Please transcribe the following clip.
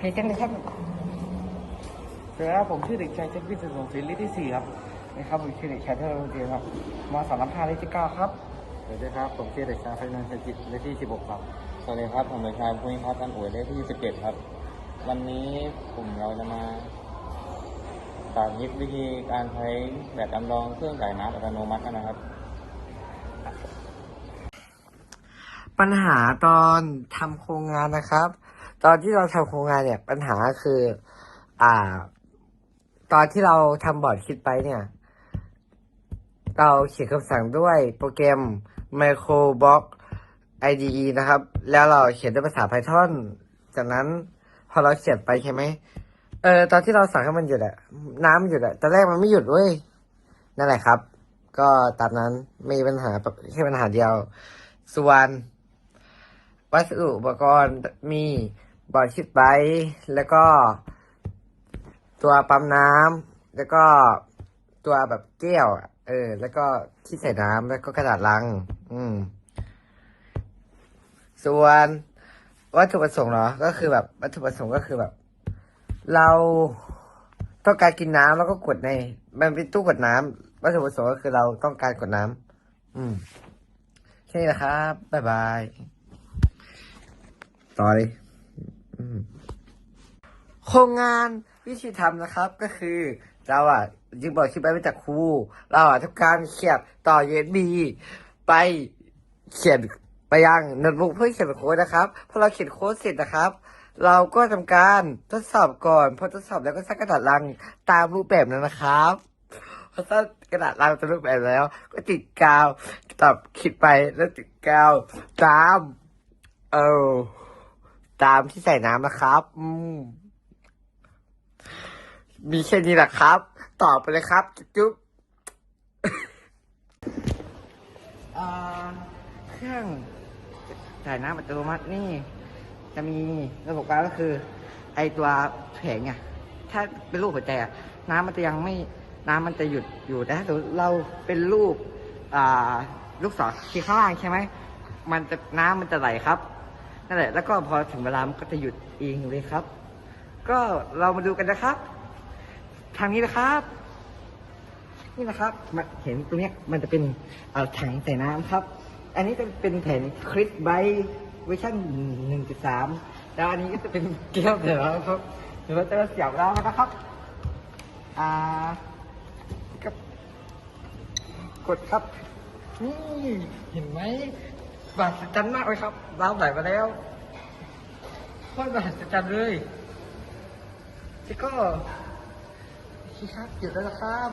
เพลงกันเลยครับสวัสดีครับผมชื่อเด็กชายเจควินสุสงศิลป์เลขที่สี่ครับนะครับผมชื่อเด็กชายเทอร์โรงเรียนครับมสามน้ำพาเลขที่เก้าครับสวัสดีครับผมชื่อเด็กชายพัฒนันท์จิตเลขที่16ครับสวัสดีครับผมเด็กชายภูมิพัฒน์อันอวยเลขที่17ครับ วันนี้กลุ่มเราจะมาสาธิตวิธีการใช้แบบจำลองเครื่องจ่ายน้ำอัตโนมัติกันนะครับ ปัญหาตอนทำโครงงานนะครับ ตอนที่เราทำโครงงานเนี่ย ปัญหาคือ อ่า ตอนที่เราทำบอร์ดคิดไปเนี่ย เราเขียนคำสั่งด้วยโปรแกรม Microblock IDE นะครับ แล้วเราเขียนด้วยภาษา Python จากนั้นพอเราเขียนไปใช่ไหม เออ ตอนที่เราสั่งให้มันหยุดอะน้ำมันหยุดอะตอนแรกมันไม่หยุดเว้ย นั่นแหละครับ ก็ตามนั้นไม่มีปัญหาแค่ปัญหาเดียว ส่วนวัสดุอุปกรณ์มี บอร์ดชิดไบต์แล้วก็ ตัวปั๊มน้ำแล้วก็ตัวแบบแก้วเออ แล้วก็ที่ใส่น้ำแล้วก็กระดาษลัง อืม ส่วนวัตถุประสงค์เหรอ ก็คือแบบวัตถุประสงค์ก็คือแบบ เราต้องการกินน้ำแล้วก็กดใน มันเป็นตู้กดน้ำวัตถุประสงค์ก็คือเราต้องการกดน้ำอืมแค่นี้แหละครับบ๊ายบายต่อเลย โครงงานวิธีทำนะครับก็คือ เราอะยึดบอร์ดคลิปไว้จากครูเราอะทำการเขียนต่อ USB ไปเขียนไปยังโน้ตบุ๊กเพื่อเขียนโค้ดนะครับพอเราเขียนโค้ดเสร็จนะครับ เราก็ทำการทดสอบก่อนพอทดสอบแล้วก็สร้างกระดาษลังตามรูปแบบนั้นนะครับพอสร้างกระดาษลังตามรูปแบบแล้ว ก็ติดกาวตับคิดไปแล้วติดกาวตาม เออตามที่ใส่น้ำนะครับ อืม มีแค่นี้แหละครับ ตอบไปเลยครับ จุ๊บเครื่องจ่ายน้ำอัตโนมัตินี่ จะมีระบบการก็คือ ไอตัวแผงอะถ้าเป็นรูปหัวใจอะน้ำมันจะยังไม่น้ำมันจะหยุดอยู่แต่ถ้าเราเป็นรูปลูกศรที่ข้างล่างใช่ไหมมันจะน้ำมันจะไหลครับนั่นแหละแล้วก็พอถึงเวลามันก็จะหยุดเองเลยครับ ก็เรามาดูกันนะครับ ทางนี้นะครับ นี่นะครับมาเห็นตรงเนี้ยมันจะเป็นเอ่อถังใส่น้ำครับ อันนี้จะเป็นแผ่นคริสไบเวอร์ชันหนึ่งจุดสามแล้วอันนี้ก็จะเป็นแก้วใส่น้ำครับเดี๋ยวเราจะเสียบน้ำนะครับ อ่ากับกดครับ นี่เห็นไหมบาดจันมากเลยครับน้ำไหลมาแล้วโคตรบาดจันเลยแล้วก็ โอเคครับหยุดแล้วนะครับ